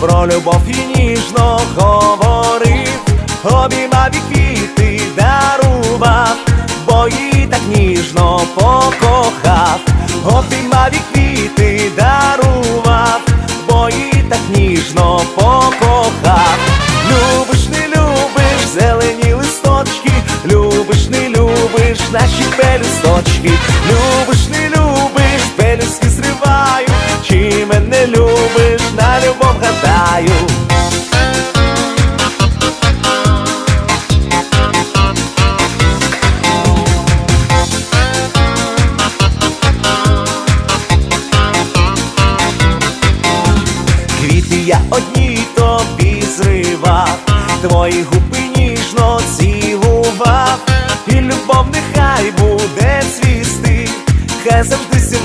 про любов і ніжно говорив, обіймав і квіти дарував, бо її так ніжно покохав, обіймав і квіти дарував, бо її так ніжно покохав. Любиш, не любиш, зелені листочки, любиш, не любиш, наші пелюсточки, любиш, не любиш, пелюстки зриваю, чи мене любиш, я одні тобі зривав, твої губи ніжно цілував, і любов нехай буде цвісти, хай завжди зі